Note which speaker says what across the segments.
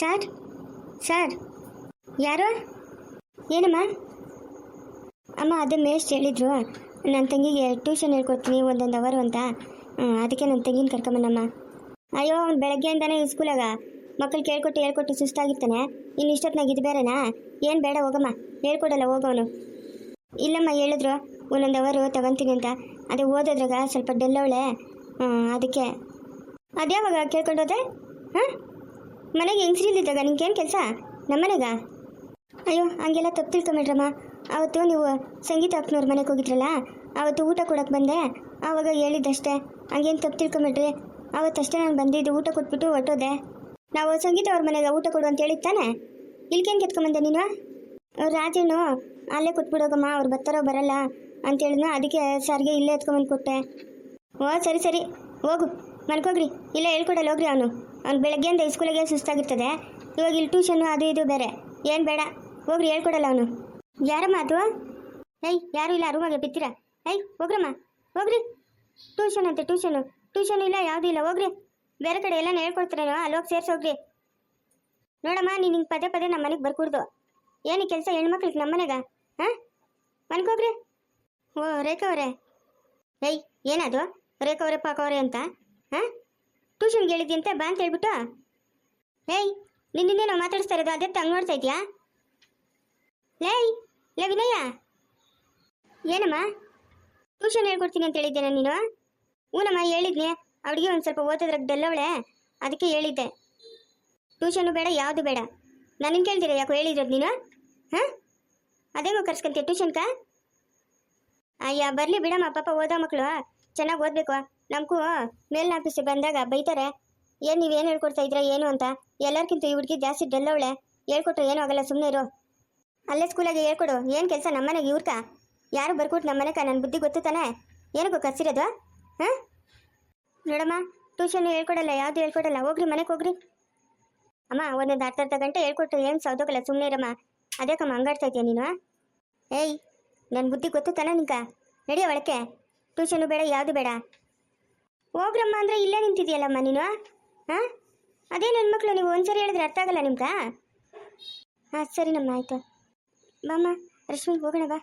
Speaker 1: Sir? Sir? ಯಾರು? ಏನಮ್ಮ? ಅಮ್ಮ, ಅದೇ ಮೇಸ್ಟ್ ಹೇಳಿದ್ರು. ನನ್ನ ತಂಗಿಗೆ ಟ್ಯೂಷನ್ ಹೇಳ್ಕೊಡ್ತೀನಿ, ಒಂದೊಂದು ಅವರು ಅಂತ. ಅದಕ್ಕೆ ನನ್ನ ತಂಗಿನ ಕರ್ಕೊಂಬನ್ನಮ್ಮ ಅಯ್ಯೋ, ಅವ್ನು ಬೆಳಗ್ಗೆಯಿಂದಾನೆ ಸ್ಕೂಲಾಗ ಮಕ್ಕಳು ಕೇಳ್ಕೊಟ್ಟು ಹೇಳ್ಕೊಟ್ಟು ಸುಸ್ತಾಗಿರ್ತಾನೆ. ಇನ್ನು ಇಷ್ಟೊತ್ತಿನಾಗ ಇದು ಬೇರೆನಾ? ಏನು ಬೇಡ, ಹೋಗಮ್ಮ. ಹೇಳ್ಕೊಡಲ್ಲ ಹೋಗೋನು ಇಲ್ಲಮ್ಮ, ಹೇಳಿದ್ರು. ಒಂದೊಂದು ಅವರು ತಗೊಂತೀನಿ ಅಂತ. ಅದೇ ಓದೋದ್ರಾಗ ಸ್ವಲ್ಪ ಡೆಲ್ಲವಳೆ ಅದಕ್ಕೆ. ಅದ್ಯಾವಾಗ ಕೇಳ್ಕೊಂಡೋದೆ ಹಾಂ? ಮನೆಗೆ ಹೆಂಗ್ಸ್ರಿಲ್ದಿದ್ದಾಗ ನಿಮ್ಗೇನು ಕೆಲಸ? ನಮ್ಮನೆಗ ಅಯ್ಯೋ, ಹಂಗೆಲ್ಲ ತಪ್ಪು ತಿಳ್ಕೊಂಬೇಡ್ರಮ್ಮ. ಆವತ್ತು ನೀವು ಸಂಗೀತ ಅಪ್ಪನವ್ರ ಮನೆಗೆ ಹೋಗಿದ್ರಲ್ಲ? ಆವತ್ತು ಊಟ ಕೊಡೋಕೆ ಬಂದೆ. ಆವಾಗ ಹೇಳಿದ್ದಷ್ಟೇ. ಹಂಗೇನು ತಪ್ಪು ತಿಳ್ಕೊಂಬೇಡ್ರಿ. ಆವತ್ತಷ್ಟೇ ನಾನು ಬಂದಿದ್ದು ಊಟ ಕೊಟ್ಬಿಟ್ಟು ಹೊಟ್ಟೋದೆ ನಾವು ಸಂಗೀತ ಅವ್ರ ಮನೆಗೆ ಊಟ ಕೊಡು ಅಂತ ಹೇಳಿದ್ದಾನೆ ಇಲ್ಕೇನು ಕೆತ್ಕೊಂಬಂದೆ ನೀನು? ರಾಜೇನು, ಅಲ್ಲೇ ಕೊಟ್ಬಿಡೋಗಮ್ಮ, ಅವ್ರು ಬರ್ತಾರೋ ಬರಲ್ಲ ಅಂತ ಅದಕ್ಕೆ ಸರ್ಗೆ ಇಲ್ಲೇ ಎತ್ಕೊಂಬಂದು ಕೊಟ್ಟೆ. ಓ, ಸರಿ ಸರಿ. ಹೋಗು. ಮನ್ಕೋಗ್ರಿ ಇಲ್ಲೇ ಹೇಳ್ಕೊಡಲ್ಲ, ಹೋಗ್ರಿ ಅವನು. ಅವ್ನು ಬೆಳಗ್ಗೆಯಿಂದ ಸ್ಕೂಲಿಗೆ ಸುಸ್ತಾಗಿರ್ತದೆ. ಇವಾಗ ಇಲ್ಲಿ ಟ್ಯೂಷನ್ನು ಅದು ಇದು ಬೇರೆ. ಏನು ಬೇಡ. ಹೋಗ್ರಿ, ಹೇಳ್ಕೊಡಲ್ಲ ಅವನು. ಯಾರಮ್ಮ ಅದು? ಏಯ್, ಯಾರು ಇಲ್ಲ? ರೂಮಾಗೆ ಬಿತ್ತೀರಾ ಏಯ್, ಹೋಗ್ರಮ್ಮ. ಹೋಗ್ರಿ. ಟ್ಯೂಷನ್ ಅಂತೆ ಟ್ಯೂಷನು ಟ್ಯೂಷನ್ ಇಲ್ಲ, ಯಾವುದೂ ಇಲ್ಲ. ಹೋಗ್ರಿ. ಬೇರೆ ಕಡೆ ಎಲ್ಲ ಹೇಳ್ಕೊಡ್ತಾರೇನೋ, ಅಲ್ಲಿ ಹೋಗಿ ಸೇರ್ಸೋಗ್ರಿ ನೋಡಮ್ಮ, ನೀನು ಹಿಂಗೆ ಪದೇ ಪದೇ ನಮ್ಮ ಮನೆಗೆ ಬರ್ಕೂಡ್ದು. ಏನು ಕೆಲಸ ಹೆಣ್ಮಕ್ಳಿಗೆ ನಮ್ಮ ಮನೆಗ? ಹಾಂ? ಮನ್ಕೋಗ್ರಿ ಓ, ರೇಖಾ ಅವರೇ. ಏಯ್ ಏನದು ರೇಖಾ ಅವರೇ ಅಂತ? ಹಾಂ? ಟ್ಯೂಷನ್ಗೆ ಹೇಳಿದ್ಯಂತೆ ಬಾ ಅಂತ ಹೇಳ್ಬಿಟ್ಟು. ಏಯ್, ನಿನ್ನಿಂದ ನಾವು ಮಾತಾಡಿಸ್ತಾ ಇರೋದು ಅದೇ ತಂಗ್ ನೋಡ್ತಾ ಇದೆಯಾ ಲೇಯ್ ಲೇ ವಿನಯ್ಯ ಏನಮ್ಮ? ಟ್ಯೂಷನ್ ಹೇಳ್ಕೊಡ್ತೀನಿ ಅಂತ ಹೇಳಿದ್ದೇನೆ ನೀನು ಹ್ಞೂನಮ್ಮ ಹೇಳಿದ್ನಿ. ಅವಳಿಗೆ ಒಂದು ಸ್ವಲ್ಪ ಓದೋದ್ರಾಗ ಬೆಲ್ಲವಳೆ. ಅದಕ್ಕೆ ಹೇಳಿದ್ದೆ. ಟ್ಯೂಷನು ಬೇಡ, ಯಾವುದು ಬೇಡ. ನನಗೆ ಕೇಳ್ತೀರ ಯಾಕೋ ಹೇಳಿರೋದು ನೀನು? ಹಾಂ? ಅದೇಗೋ ಕರ್ಸ್ಕೊಂತೀಯ ಟ್ಯೂಷನ್ಕ? ಅಯ್ಯ, ಬರಲಿ ಬಿಡಮ್ಮ, ಪಾಪ ಓದೋ ಮಕ್ಕಳು ಚೆನ್ನಾಗಿ ಓದಬೇಕು. ನಮಗೂ ಮೇಲಿನ ಆಫೀಸಿಗೆ ಬಂದಾಗ ಬೈತಾರೆ, ಏನು ನೀವೇನು ಹೇಳ್ಕೊಡ್ತಾ ಇದ್ರ ಏನು ಅಂತ. ಎಲ್ಲರಿಗಿಂತ ಈ ಹುಡುಗಿ ಜಾಸ್ತಿ ಡೆಲ್ಲವಳೆ, ಹೇಳ್ಕೊಟ್ರೆ ಏನೂ ಆಗಲ್ಲ ಸುಮ್ಮನೆ ಇರು. ಅಲ್ಲೇ ಸ್ಕೂಲಾಗೆ ಹೇಳ್ಕೊಡು, ಏನು ಕೆಲಸ ನಮ್ಮನೆಗೆ ಇವ್ರಕ? ಯಾರು ಬರ್ಕೊಟ್ಟು ನಮ್ಮನೆಕ ನನ್ನ ಬುದ್ಧಿ ಗೊತ್ತು ತಾನೆ? ಏನಕ್ಕೂ ಕಸಿರೋದು ಹಾಂ? ನೋಡಮ್ಮ ಟ್ಯೂಷನ್ ಹೇಳ್ಕೊಡಲ್ಲ, ಯಾವುದು ಹೇಳ್ಕೊಡಲ್ಲ, ಹೋಗ್ರಿ, ಮನೆಗೆ ಹೋಗ್ರಿ. ಅಮ್ಮ, ಒಂದೊಂದು ಅರ್ಧ ಅರ್ಧ ಗಂಟೆ ಹೇಳ್ಕೊಟ್ಟು ಏನು ಸೌದೋಗಲ್ಲ ಸುಮ್ಮನೆ ಇರಮ್ಮ. ಅದೇಕಮ್ಮ ಹಂಗಾಡ್ತಾ ಇದೆಯಾ ನೀನು ಏಯ್ ನನ್ನ ಬುದ್ಧಿ ಗೊತ್ತು ತಾನೆ ನಿಂಕ? ನಡಿಯೋ ಒಳಕ್ಕೆ ಟ್ಯೂಷನು ಬೇಡ, ಯಾವುದು ಬೇಡ. ಹೋಗ್ರಮ್ಮ ಅಂದರೆ ಇಲ್ಲೇ ನಿಂತಿದೆಯಲ್ಲಮ್ಮ ನೀನು? ಹಾಂ ಅದೇ ನನ್ನ ಮಕ್ಕಳು ನೀವು ಒಂದ್ಸರಿ ಹೇಳಿದ್ರೆ ಅರ್ಥ ಆಗಲ್ಲ ನಿಮ್ಗೆ? ಹಾಂ ಸರಿನಮ್ಮ ಆಯಿತು. ಬಾಮ್ಮ ರಶ್ಮಿ, ಹೋಗೋಣ, ಬಾ.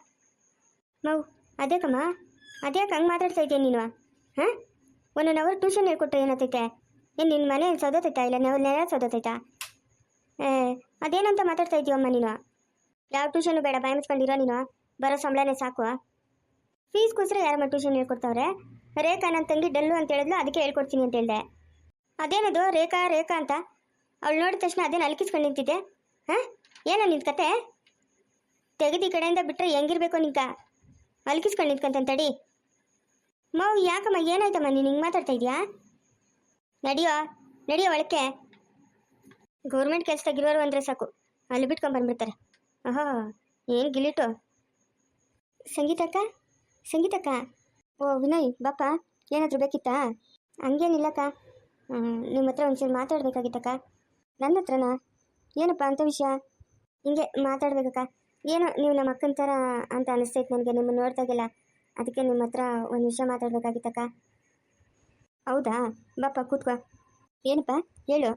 Speaker 1: ಮೌ ಅದೇಕಮ್ಮ ಅದ್ಯಾಕೆ ಹಂಗೆ ಮಾತಾಡ್ತಾ ಇದೆಯಾ ನೀನು? ಹಾಂ ಒನ್ ಅವರ್ ಟ್ಯೂಷನ್ ಹೇಳ್ಕೊಟ್ಟು ಏನತ್ತೈತೆ ಏನು ನಿನ್ನ ಮನೆ ಸೋದೋತೈತಾ ಇಲ್ಲ ನಾವು ನೆಲ ಸೌದತೈತಾ ಏ, ಅದೇನಂತ ಮಾತಾಡ್ತಾ ಇದೀವಮ್ಮ ನೀನು? ಯಾವ ಟ್ಯೂಷನು ಬೇಡ, ಬಾಯ್ ಮುಚ್ಕೊಂಡಿರೋ ನೀನು? ಬರೋ ಸಂಬಳನೇ ಸಾಕು. ಫೀಸ್ಗೋಸ್ಕರ ಯಾರಮ್ಮ ಟ್ಯೂಷನ್ ಹೇಳ್ಕೊಡ್ತಾವ್ರೆ? ರೇಖಾ ನನ್ನ ತಂಗಿ ಡಲ್ಲು ಅಂತ ಹೇಳಿದ್ಲು, ಅದಕ್ಕೆ ಹೇಳ್ಕೊಡ್ತೀನಿ ಅಂತ ಹೇಳಿದೆ. ಅದೇನದು ರೇಖಾ ರೇಖಾ ಅಂತ? ಅವಳು ನೋಡಿದ ತಕ್ಷಣ ಅದೇನು ಅಲ್ಕಿಸ್ಕೊಂಡು ನಿಂತಿದ್ದೆ? ಹಾಂ? ಏನೋ ನಿಂತ ಕತೆ? ತೆಗೆದು ಈ ಕಡೆಯಿಂದ ಬಿಟ್ಟರೆ ಹೆಂಗಿರ್ಬೇಕು ನಿಂಕ ಅಲ್ಕಿಸ್ಕೊಂಡು ನಿಂತ್ಕೊಂತ ತಡಿ. ಮಾವು ಯಾಕಮ್ಮ, ಏನಾಯ್ತಮ್ಮ, ನೀನು ಹಿಂಗೆ ಮಾತಾಡ್ತಾ ಇದೀಯಾ? ನಡಿಯೋ ನಡಿಯೋ ಒಳಕ್ಕೆ. ಗೌರ್ಮೆಂಟ್ ಕೆಲಸದಾಗಿರೋರು ಅಂದರೆ ಸಾಕು. ಅಲ್ಲಿ ಬಿಟ್ಕೊಂಡು ಬಂದ್ಬಿಡ್ತಾರೆ. ಆಹಾ, ಏನು ಗಿಲಿಟು? ಸಂಗೀತಕ್ಕ? ಸಂಗೀತಕ್ಕ? ಓ, ವಿನಯ್, ಬಾಪ, ಏನಾದರೂ ಬೇಕಿತ್ತಾ? ಹಂಗೇನಿಲ್ಲಕ್ಕ. ನಿಮ್ಮ ಹತ್ರ ಒಂಚೂರು ಮಾತಾಡ್ಬೇಕಾಗಿತ್ತಕ್ಕ. ನನ್ನ ಹತ್ರನಾ? ಏನಪ್ಪ ಅಂತ ವಿಷಯ? ಹಿಂಗೆ ಮಾತಾಡ್ಬೇಕಕ್ಕ. ಏನೋ ನೀವು ನಮ್ಮ ಅಕ್ಕನ ಥರ ಅಂತ ಅನಿಸ್ತೈತೆ ನನಗೆ, ನಿಮ್ಮನ್ನು ನೋಡ್ದಾಗೆಲ್ಲ. ಅದಕ್ಕೆ ನಿಮ್ಮ ಹತ್ರ ಒಂದು ವಿಷಯ ಮಾತಾಡ್ಬೇಕಾಗಿತ್ತಕ್ಕ. ಹೌದಾ? ಬಾಪ, ಕೂತ್ಕೋ. ಏನಪ್ಪ? ಹೇಳು.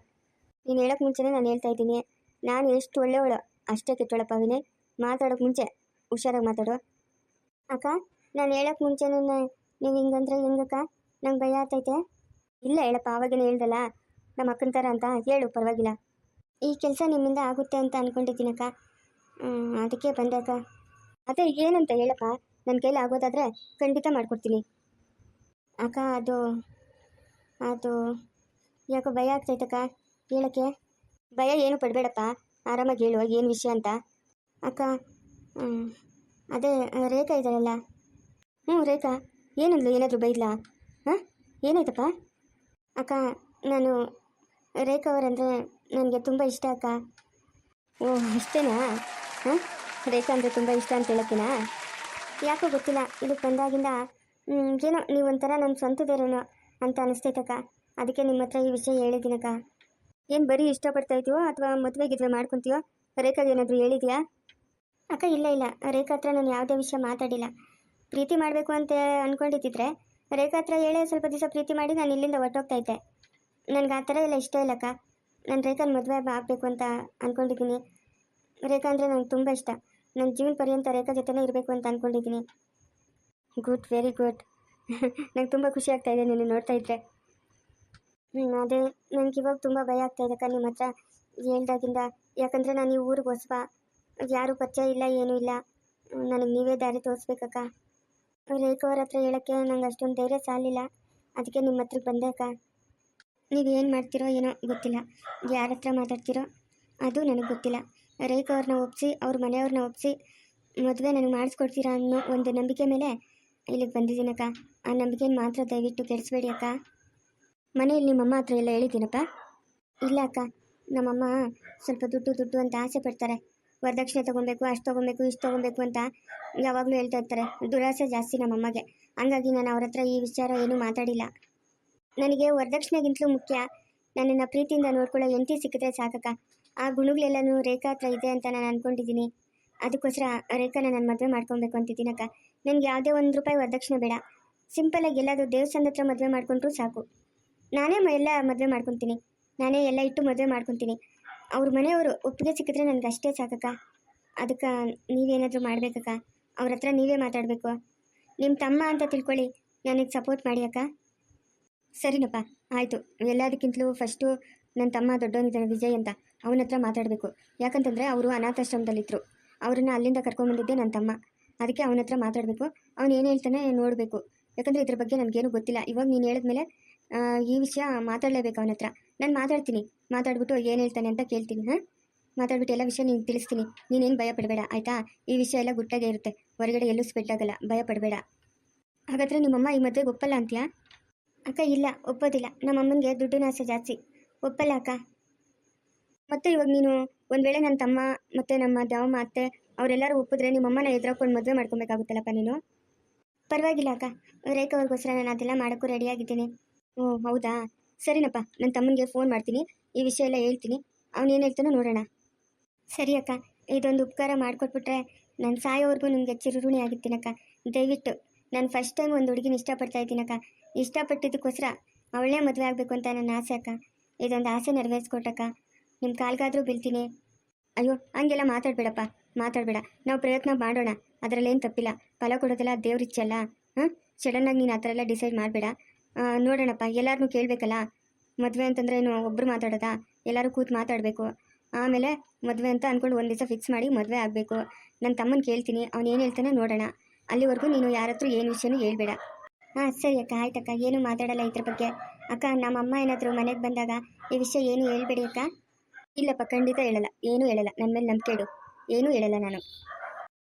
Speaker 1: ನೀನು ಹೇಳೋಕೆ ಮುಂಚೆನೇ ನಾನು ಹೇಳ್ತಾ ಇದ್ದೀನಿ. ನಾನು ಎಷ್ಟು ಒಳ್ಳೆಯವಳು ಅಷ್ಟೇ ಕೆಟ್ಟವಳಪ್ಪ ವಿನಯ್. ಮಾತಾಡೋಕೆ ಮುಂಚೆ ಹುಷಾರಾಗಿ ಮಾತಾಡು. ಅಕ್ಕ? ನಾನು ಹೇಳೋಕೆ ಮುಂಚೆ ನೀವು ಹಿಂಗಂದ್ರೆ ಹೆಂಗಕ್ಕ? ನಂಗೆ ಭಯ ಆಗ್ತೈತೆ. ಇಲ್ಲ ಹೇಳಪ್ಪ ಆವಾಗೇನು ಹೇಳ್ದಲ್ಲ? ನಮ್ಮ ಅಕ್ಕನ ಥರ ಅಂತ ಹೇಳು, ಪರವಾಗಿಲ್ಲ. ಈ ಕೆಲಸ ನಿಮ್ಮಿಂದ ಆಗುತ್ತೆ ಅಂತ ಅಂದ್ಕೊಂಡಿದ್ದೀನಕ್ಕ ಅದಕ್ಕೆ ಬಂದಕ್ಕ. ಅದೇ ಏನಂತ ಹೇಳಪ್ಪ ನನ್ನ ಕೈಲಿ ಆಗೋದಾದರೆ ಖಂಡಿತ ಮಾಡಿಕೊಡ್ತೀನಿ. ಅಕ್ಕ, ಅದು ಅದು ಯಾಕೋ ಭಯ ಆಗ್ತೈತಕ್ಕ ಹೇಳಕ್ಕೆ? ಭಯ ಏನು ಪಡಬೇಡಪ್ಪ, ಆರಾಮಾಗಿ ಹೇಳು, ಏನು ವಿಷಯ ಅಂತ. ಅಕ್ಕ ಅದೇ ರೇಖಾ ಇದ್ದಾಳಲ್ಲ ಹ್ಞೂ ರೇಖಾ, ಏನಂದ್ಲು? ಏನಾದರೂ ಬೈದ್ಲಾ? ಹಾಂ? ಏನಾಯ್ತಪ್ಪ? ಅಕ್ಕ, ನಾನು ರೇಖಾ ಅವರಂದರೆ ನನಗೆ ತುಂಬ ಇಷ್ಟ ಅಕ್ಕ. ಓ ಇಷ್ಟೇನಾ ಹಾಂ? ರೇಖಾ ಅಂದರೆ ತುಂಬ ಇಷ್ಟ ಅಂತ ಹೇಳೋಕ್ಕಿನ? ಯಾಕೋ ಗೊತ್ತಿಲ್ಲ, ಇದಕ್ಕೆ ಬಂದಾಗಿಂದ ಏನೋ ನೀವು ಒಂಥರ ನನ್ನ ಸ್ವಂತದೇರೇನೋ ಅಂತ ಅನಿಸ್ತೈತಕ್ಕ ಅದಕ್ಕೆ ನಿಮ್ಮ ಹತ್ರ ಈ ವಿಷಯ ಹೇಳಿದ್ದೀನಕ್ಕ ಏನು ಬರೀ ಇಷ್ಟಪಡ್ತಾ ಇದೀವೋ ಅಥವಾ ಮದುವೆ ಗಿದ್ವೆ ಮಾಡ್ಕೊತೀವೋ ರೇಖಾಗೆ ಏನಾದರೂ ಹೇಳಿದ್ಯಾ? ಅಕ್ಕ, ಇಲ್ಲ ಇಲ್ಲ. ರೇಖಾ ಹತ್ರ ನಾನು ಯಾವುದೇ ವಿಷಯ ಮಾತಾಡಿಲ್ಲ. ಪ್ರೀತಿ ಮಾಡಬೇಕು ಅಂತ ಅಂದ್ಕೊಂಡಿದ್ದಿದ್ರೆ ರೇಖಾ ಹತ್ರ ಹೇಳೇ ಸ್ವಲ್ಪ ದಿವಸ ಪ್ರೀತಿ ಮಾಡಿ ನಾನು ಇಲ್ಲಿಂದ ಹೊರ್ಟೋಗ್ತಾ ಇದ್ದೆ. ನನಗೆ ಆ ಥರ ಎಲ್ಲ ಇಷ್ಟ ಇಲ್ಲಕ್ಕ. ನಾನು ರೇಖಾನ ಮದುವೆ ಆಗಬೇಕು ಅಂತ ಅಂದ್ಕೊಂಡಿದ್ದೀನಿ ರೇಖಾ ಅಂದರೆ ನಂಗೆ ತುಂಬ ಇಷ್ಟ. ನನ್ನ ಜೀವನ ಪರ್ಯಂತ ರೇಖಾ ಜೊತೆನೇ ಇರಬೇಕು ಅಂತ ಅಂದ್ಕೊಂಡಿದ್ದೀನಿ ಗುಡ್, ವೆರಿ ಗುಡ್. ನಂಗೆ ತುಂಬ ಖುಷಿ ಆಗ್ತಾ ಇದೆ ನಿನ್ನ ನೋಡ್ತಾ ಇದ್ರೆ. ಅದೇ ನನಗೆ ಇವಾಗ ತುಂಬ ಭಯ ಆಗ್ತಾ ಇದೆ ಅಕ್ಕ ನಿಮ್ಮ ಹತ್ರ ಹೇಳ್ದಾಗಿಂದ. ಯಾಕಂದರೆ ನಾನು ಈ ಊರಿಗೆ ಹೊಸಬ ಯಾರೂ ಪರಿಚಯ ಇಲ್ಲ, ಏನೂ ಇಲ್ಲ. ನನಗೆ ನೀವೇ ದಾರಿ ತೋರಿಸ್ಬೇಕಕ್ಕ. ರೇಖಾ ಅವ್ರ ಹತ್ರ ಹೇಳೋಕ್ಕೆ ನಂಗೆ ಅಷ್ಟೊಂದು ಧೈರ್ಯ ಸಾಲಿಲ್ಲ. ಅದಕ್ಕೆ ನಿಮ್ಮ ಹತ್ರಕ್ಕೆ ಬಂದೆ ಅಕ್ಕ. ನೀವು ಏನು ಮಾಡ್ತೀರೋ ಏನೋ ಗೊತ್ತಿಲ್ಲ. ಯಾರ ಹತ್ರ ಮಾತಾಡ್ತೀರೋ ಅದು ನನಗೆ ಗೊತ್ತಿಲ್ಲ. ರೇಖಾ ಅವ್ರನ್ನ ಒಪ್ಪಿಸಿ ಅವ್ರ ಮನೆಯವ್ರನ್ನ ಒಪ್ಪಿಸಿ ಮದುವೆ ನನಗೆ ಮಾಡಿಸ್ಕೊಡ್ತೀರಾ ಅನ್ನೋ ಒಂದು ನಂಬಿಕೆ ಮೇಲೆ ಇಲ್ಲಿಗೆ ಬಂದಿದ್ದೀನಕ್ಕ ಆ ನಂಬಿಕೆನ ಮಾತ್ರ ದಯವಿಟ್ಟು ಕೆಡಿಸ್ಬೇಡಿ ಅಕ್ಕ. ಮನೆಯಲ್ಲಿ ನಿಮ್ಮಮ್ಮ ಹತ್ರ ಎಲ್ಲ ಹೇಳಿದ್ದೀನಪ್ಪ? ಇಲ್ಲ ಅಕ್ಕ. ನಮ್ಮಮ್ಮ ಸ್ವಲ್ಪ ದುಡ್ಡು ದುಡ್ಡು ಅಂತ ಆಸೆ ಪಡ್ತಾರೆ. ವರದಕ್ಷಿಣೆ ತೊಗೊಬೇಕು, ಅಷ್ಟು ತೊಗೊಬೇಕು, ಇಷ್ಟು ತೊಗೊಬೇಕು ಅಂತ ಯಾವಾಗಲೂ ಹೇಳ್ತಾ ಇರ್ತಾರೆ. ದುರಾಸೆ ಜಾಸ್ತಿ ನಮ್ಮಮ್ಮಗೆ. ಹಂಗಾಗಿ ನಾನು ಅವ್ರ ಹತ್ರ ಈ ವಿಚಾರ ಏನೂ ಮಾತಾಡಿಲ್ಲ. ನನಗೆ ವರದಕ್ಷಿಣೆಗಿಂತಲೂ ಮುಖ್ಯ. ನನ್ನನ್ನು ಪ್ರೀತಿಯಿಂದ ನೋಡ್ಕೊಳ್ಳೋ ಎಂಟಿ ಸಿಕ್ಕಿದ್ರೆ ಸಾಕಕ್ಕ. ಆ ಗುಣಗಳೆಲ್ಲನೂ ರೇಖಾ ಹತ್ರ ಇದೆ ಅಂತ ನಾನು ಅಂದ್ಕೊಂಡಿದ್ದೀನಿ ಅದಕ್ಕೋಸ್ಕರ ರೇಖಾನ ನಾನು ಮದುವೆ ಮಾಡ್ಕೊಬೇಕು ಅಂತಿದ್ದೀನಕ್ಕ ನನಗೆ ಯಾವುದೇ ಒಂದು ರೂಪಾಯಿ ವರದಕ್ಷಿಣೆ ಬೇಡ. ಸಿಂಪಲಾಗಿ ಎಲ್ಲಾದರೂ ದೇವಸ್ಥಾನದ ಹತ್ರ ಮದುವೆ ಮಾಡ್ಕೊಂಡ್ರೂ ಸಾಕು. ನಾನೇ ಎಲ್ಲ ಮದುವೆ ಮಾಡ್ಕೊತೀನಿ. ನಾನೇ ಎಲ್ಲ ಇಟ್ಟು ಮದುವೆ ಮಾಡ್ಕೊತೀನಿ. ಅವ್ರ ಮನೆಯವರು ಒಪ್ಪಿಗೆ ಸಿಕ್ಕಿದ್ರೆ ನನಗೆ ಅಷ್ಟೇ ಸಾಕಕ್ಕ. ಅದಕ್ಕೆ ನೀವೇನಾದರೂ ಮಾಡಬೇಕಕ್ಕ? ಅವ್ರ ಹತ್ರ ನೀವೇ ಮಾತಾಡಬೇಕು. ನಿಮ್ಮ ತಮ್ಮ ಅಂತ ತಿಳ್ಕೊಳ್ಳಿ. ನನಗೆ ಸಪೋರ್ಟ್ ಮಾಡಿ ಅಕ್ಕ. ಸರಿನಪ್ಪ, ಆಯಿತು. ಎಲ್ಲದಕ್ಕಿಂತಲೂ ಫಸ್ಟು ನನ್ನ ತಮ್ಮ ದೊಡ್ಡವನಿದ್ದಾನೆ ವಿಜಯ್ ಅಂತ ಅವನ ಹತ್ರ ಮಾತಾಡಬೇಕು. ಯಾಕಂತಂದರೆ ಅವರು ಅನಾಥಾಶ್ರಮದಲ್ಲಿದ್ದರು ಅವರನ್ನು ಅಲ್ಲಿಂದ ಕರ್ಕೊಂಬಂದಿದ್ದೆ ನನ್ನ ತಮ್ಮ. ಅದಕ್ಕೆ ಅವನ ಹತ್ರ ಮಾತಾಡಬೇಕು. ಅವನು ಏನು ಹೇಳ್ತಾನೆ ನೋಡಬೇಕು. ಯಾಕಂದರೆ ಇದ್ರ ಬಗ್ಗೆ ನನಗೇನು ಗೊತ್ತಿಲ್ಲ. ಇವಾಗ ನೀನು ಹೇಳಿದ್ಮೇಲೆ ಈ ವಿಷಯ ಮಾತಾಡಲೇಬೇಕು ಅವನ ಹತ್ರ ನಾನು ಮಾತಾಡ್ತೀನಿ. ಮಾತಾಡ್ಬಿಟ್ಟು ಏನು ಹೇಳ್ತಾನೆ ಅಂತ ಕೇಳ್ತೀನಿ, ಹಾಂ? ಮಾತಾಡ್ಬಿಟ್ಟು ಎಲ್ಲ ವಿಷಯ ನೀನು ತಿಳಿಸ್ತೀನಿ. ನೀನೇನು ಭಯ ಪಡಬೇಡ, ಆಯಿತಾ? ಈ ವಿಷಯ ಎಲ್ಲ ಗುಟ್ಟಾಗೆ ಇರುತ್ತೆ. ಹೊರಗಡೆ ಎಲ್ಲೂ ಸ್ಪ್ರೆಡ್ ಆಗಲ್ಲ. ಭಯ ಪಡಬೇಡ. ಹಾಗಾದರೆ ನಿಮ್ಮಮ್ಮ ಈ ಮದುವೆಗೆ ಒಪ್ಪಲ್ಲ ಅಂತೀಯಾ? ಅಕ್ಕ, ಇಲ್ಲ. ಒಪ್ಪೋದಿಲ್ಲ. ನಮ್ಮಮ್ಮನಿಗೆ ದುಡ್ಡಿನ ಆಸೆ ಜಾಸ್ತಿ. ಒಪ್ಪಲ್ಲ ಅಕ್ಕ? ಮತ್ತೆ ಇವಾಗ ನೀನು ಒಂದು ವೇಳೆ ನನ್ನ ತಮ್ಮ ಮತ್ತು ನಮ್ಮ ದ್ಯಾವಮ್ಮ ಅತ್ತೆ ಅವರೆಲ್ಲರೂ ಒಪ್ಪಿದ್ರೆ ನಿಮ್ಮಮ್ಮನ ಎದುರಾಕೊಂಡು ಮದುವೆ ಮಾಡ್ಕೊಬೇಕಾಗುತ್ತಲ್ಲಪ್ಪ ನೀನು? ಪರವಾಗಿಲ್ಲ ಅಕ್ಕ. ರೇಖವ್ರಿಗೋಸ್ಕರ ನಾನು ಅದೆಲ್ಲ ಮಾಡೋಕ್ಕೂ ರೆಡಿಯಾಗಿದ್ದೀನಿ ಓ, ಹೌದಾ? ಸರಿನಪ್ಪ ನನ್ನ ತಮ್ಮನಿಗೆ ಫೋನ್ ಮಾಡ್ತೀನಿ, ಈ ವಿಷಯ ಎಲ್ಲ ಹೇಳ್ತೀನಿ. ಅವನು ಏನು ಹೇಳ್ತಾನೋ ನೋಡೋಣ. ಸರಿ ಅಕ್ಕ, ಇದೊಂದು ಉಪಕಾರ ಮಾಡಿಕೊಟ್ಬಿಟ್ರೆ ನಾನು ಸಾಯೋವರೆಗೂ ನಿಮಗೆ ಚಿರುರುಣಿ ಆಗಿರ್ತೀನಕ್ಕ ದಯವಿಟ್ಟು, ನಾನು ಫಸ್ಟ್ ಟೈಮ್ ಒಂದು ಹುಡುಗಿನ ಇಷ್ಟಪಡ್ತಾ ಇದ್ದೀನಕ್ಕ ಇಷ್ಟಪಟ್ಟಿದ್ದಕ್ಕೋಸ್ಕರ ಅವಳೇ ಮದುವೆ ಆಗಬೇಕು ಅಂತ ನನ್ನ ಆಸೆ ಅಕ್ಕ. ಇದೊಂದು ಆಸೆ ನೆರವೇರಿಸ್ಕೊಟ್ಟಕ್ಕ. ನಿಮ್ಮ ಕಾಲ್ಗಾದರೂ ಬೀಳ್ತೀನಿ. ಅಯ್ಯೋ, ಹಂಗೆಲ್ಲ ಮಾತಾಡಬೇಡಪ್ಪ. ಮಾತಾಡಬೇಡ, ನಾವು ಪ್ರಯತ್ನ ಮಾಡೋಣ. ಅದರಲ್ಲೇನು ತಪ್ಪಿಲ್ಲ. ಫಲ ಕೊಡೋದೆಲ್ಲ ದೇವ್ರಿಚ್ಚಲ್ಲ ಹಾಂ? ಸಡನ್ನಾಗಿ ನೀನು ಆ ಥರ ಎಲ್ಲ ಡಿಸೈಡ್ ಮಾಡಬೇಡ. ನೋಡೋಣಪ್ಪ ಎಲ್ಲರನ್ನೂ ಕೇಳಬೇಕಲ್ಲ? ಮದುವೆ ಅಂತಂದ್ರೆ ಏನು ಒಬ್ಬರು ಮಾತಾಡೋದಾ? ಎಲ್ಲರೂ ಕೂತು ಮಾತಾಡಬೇಕು. ಆಮೇಲೆ ಮದುವೆ ಅಂತ ಅಂದ್ಕೊಂಡು ಒಂದು ದಿವಸ ಫಿಕ್ಸ್ ಮಾಡಿ ಮದುವೆ ಆಗಬೇಕು. ನನ್ನ ತಮ್ಮನ ಕೇಳ್ತೀನಿ, ಅವನು ಏನು ಹೇಳ್ತಾನೆ ನೋಡೋಣ. ಅಲ್ಲಿವರೆಗೂ ನೀನು ಯಾರ ಹತ್ರ ಏನು ವಿಷಯನೂ ಹೇಳ್ಬೇಡ. ಹಾಂ ಸರಿ ಅಕ್ಕ, ಆಯ್ತಕ್ಕ, ಏನು ಮಾತಾಡಲ್ಲ ಇದ್ರ ಬಗ್ಗೆ. ಅಕ್ಕ, ನಮ್ಮಮ್ಮ ಏನಾದರೂ ಮನೆಗೆ ಬಂದಾಗ ಈ ವಿಷಯ ಏನು ಹೇಳ್ಬೇಡಿ ಅಕ್ಕ? ಇಲ್ಲಪ್ಪ, ಖಂಡಿತ ಹೇಳಲ್ಲ. ಏನೂ ಹೇಳಲ್ಲ. ನನ್ನ ಮೇಲೆ ನಂಬಿಕೆ ಇಡು. ಏನೂ ಹೇಳಲ್ಲ ನಾನು.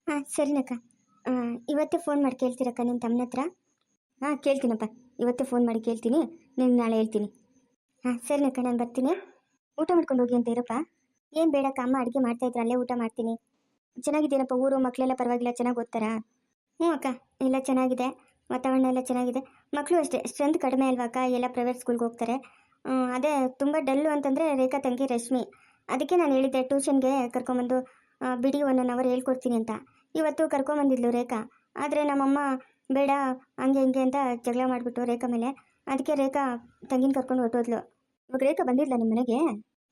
Speaker 1: ಹಾಂ ಸರಿನಕ್ಕ. ಇವತ್ತೇ ಫೋನ್ ಮಾಡಿ ಕೇಳ್ತೀರಕ್ಕ ನಿಮ್ಮ ತಮ್ಮನ ಹತ್ರ? ಹಾಂ ಕೇಳ್ತೀನಪ್ಪ. ಇವತ್ತೇ ಫೋನ್ ಮಾಡಿ ಕೇಳ್ತೀನಿ. ನಿನ್ನ ನಾಳೆ ಹೇಳ್ತೀನಿ. ಹಾಂ ಸರಿನಕ್ಕ ನಾನು ಬರ್ತೀನಿ. ಊಟ ಮಾಡ್ಕೊಂಡು ಹೋಗಿ ಅಂತ ಇರಪ್ಪ. ಏನು ಬೇಡಕ್ಕ ಅಮ್ಮ ಅಡುಗೆ ಮಾಡ್ತಾ ಇದ್ರೆ, ಅಲ್ಲೇ ಊಟ ಮಾಡ್ತೀನಿ. ಚೆನ್ನಾಗಿದ್ದೀನಪ್ಪ, ಊರು ಮಕ್ಕಳೆಲ್ಲ ಪರವಾಗಿಲ್ಲ, ಚೆನ್ನಾಗಿ ಓದ್ತಾರಾ? ಹ್ಞೂ ಅಕ್ಕ, ಎಲ್ಲ ಚೆನ್ನಾಗಿದೆ. ವಾತಾವರಣ ಎಲ್ಲ ಚೆನ್ನಾಗಿದೆ. ಮಕ್ಕಳು ಅಷ್ಟೇ, ಸ್ಟ್ರೆಂತ್ ಕಡಿಮೆ ಅಲ್ವಾ ಅಕ್ಕ, ಎಲ್ಲ ಪ್ರೈವೇಟ್ ಸ್ಕೂಲ್ಗೆ ಹೋಗ್ತಾರೆ. ಅದೇ ತುಂಬ ಡಲ್ಲು ಅಂತಂದರೆ ರೇಖಾ ತಂಗಿ ರಶ್ಮಿ. ಅದಕ್ಕೆ ನಾನು ಹೇಳಿದ್ದೆ ಟ್ಯೂಷನ್ಗೆ ಕರ್ಕೊಂಬಂದು ಬಿಡಿ ಒನ್ ಅವರ್ ಹೇಳ್ಕೊಡ್ತೀನಿ ಅಂತ. ಇವತ್ತು ಕರ್ಕೊಂಬಂದಿದ್ಲು ರೇಖಾ. ಆದರೆ ನಮ್ಮಮ್ಮ ಬೇಡ, ಹಂಗೆ ಹಿಂಗೆ ಅಂತ ಜಗಳ ಮಾಡಿಬಿಟ್ಟು ರೇಖಾ ಮೇಲೆ. ಅದಕ್ಕೆ ರೇಖಾ ತಂಗಿನ ಕರ್ಕೊಂಡು ಹೊರಟೋದ್ಲು. ಇವಾಗ ರೇಖಾ ಬಂದಿದ್ಲ ನಿಮ್ಮ ಮನೆಗೆ?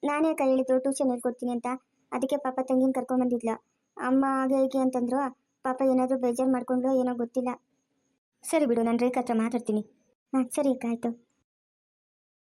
Speaker 1: ನಾನೇ ಕೈ ಹೇಳಿದ್ದು ಟ್ಯೂಷನ್ ಹೇಳ್ಕೊಡ್ತೀನಿ ಅಂತ. ಅದಕ್ಕೆ ಪಾಪ ತಂಗಿನ ಕರ್ಕೊಂಬಂದಿದ್ಲ ಅಮ್ಮ ಹಾಗೆ ಹೇಗೆ ಅಂತಂದ್ರು. ಪಾಪ ಏನಾದರೂ ಬೇಜಾರು ಮಾಡ್ಕೊಂಡ್ಲು ಏನೋ ಗೊತ್ತಿಲ್ಲ. ಸರಿ ಬಿಡು, ನಾನು ರೇಖಾ ಹತ್ರ ಮಾತಾಡ್ತೀನಿ. ಹಾಂ, ಸರಿ ಆಯಿತು.